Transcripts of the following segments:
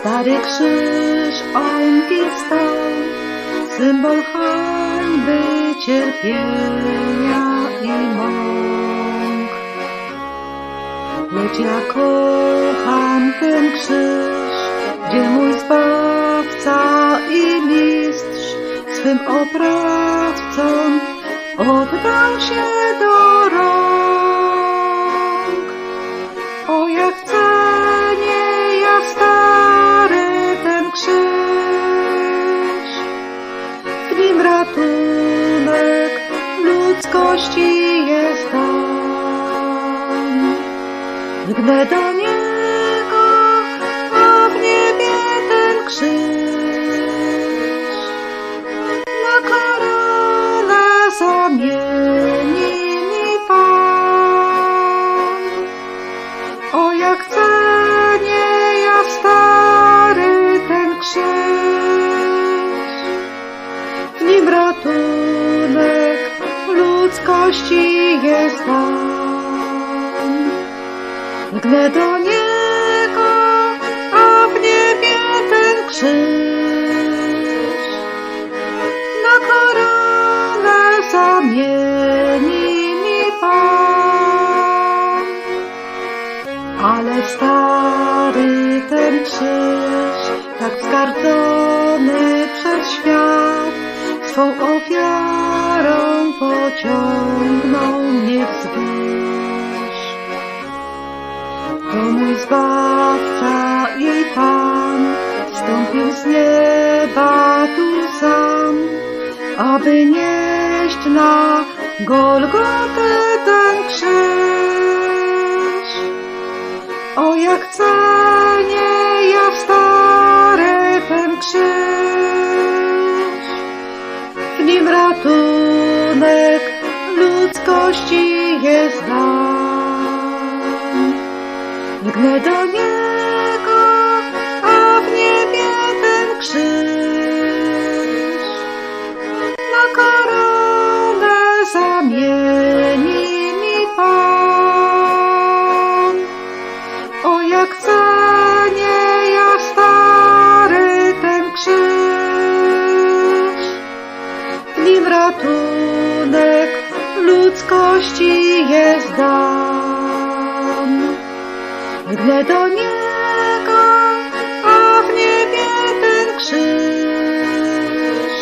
Stary krzyż ongi stał, symbol hańby, cierpienia i mąk. Lecz ja kocham ten krzyż, gdzie mój Zbawca i Mistrz swym oprawcom oddał się do. Ludzkości jest dan. Gnę ludzkości jest dan. Gnę do niego, a w niebie ten krzyż na koronę zamieni mi Pan. Ale stary ten krzyż, tak wzgardzony przez świat, swą ofiarą pociągnął mnie wzwyż. To mój Zbawca i Pan wstąpił z nieba tu sam, aby nieść na Golgotę ten krzyż. O jak cenię ja stary ten krzyż, w nim ratunek ludzkości jest do niego, a w niebie ten krzyż na koronę zamieni mi Pan. O jak cenię ja stary ten krzyż, w nim ratunek ludzkości jest dan. Gnę do niego, a w niebie ten krzyż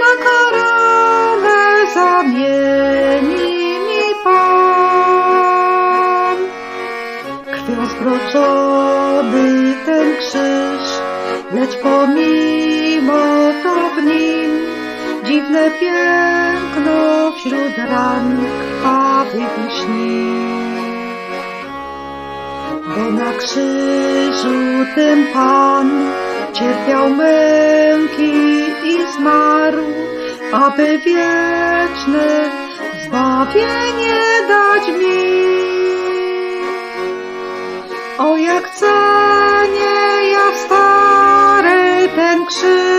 na koronę zamieni mi Pan. Krwią zbroczony ten krzyż, lecz pomimo to w nim dziwne piękno wśród ran krwawych śni. Bo na krzyżu tym Pan cierpiał męki i zmarł, aby wieczne zbawienie dać mi. O jak cenię ja stary ten krzyż,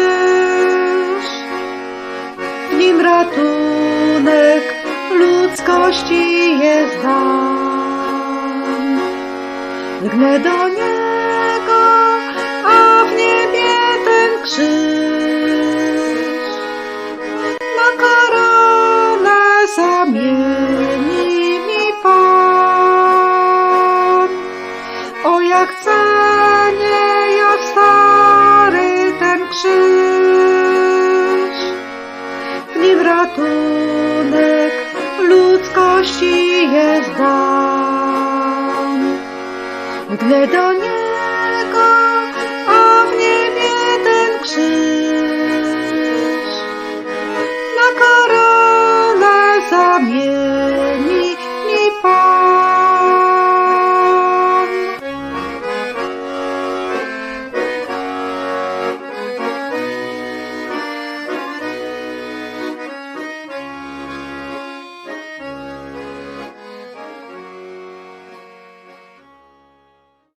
ludzkości jest dan. Gnę do niego, a w niebie ten krzyż na koronę zamieni mi Pan. O jak cenię ja stary ten krzyż, w nim ratunek ludzkości jest dan. Gnę do